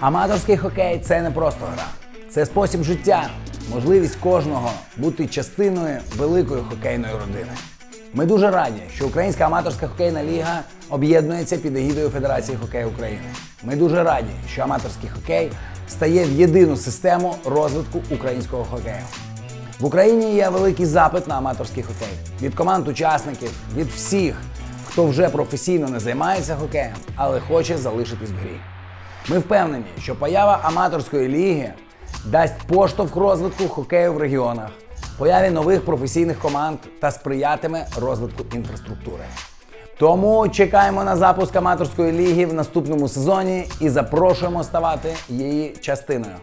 Аматорський хокей це не просто гра, це спосіб життя, можливість кожного бути частиною великої хокейної родини. Ми дуже раді, що Українська аматорська хокейна ліга об'єднується під егідою Федерації хокею України. Ми дуже раді, що аматорський хокей стає в єдину систему розвитку українського хокею. В Україні є великий запит на аматорський хокей від команд учасників, від всіх, хто вже професійно не займається хокеєм, але хоче залишитись в грі. Ми впевнені, що поява аматорської ліги дасть поштовх розвитку хокею в регіонах, появі нових професійних команд та сприятиме розвитку інфраструктури. Тому чекаємо на запуск аматорської ліги в наступному сезоні і запрошуємо ставати її частиною.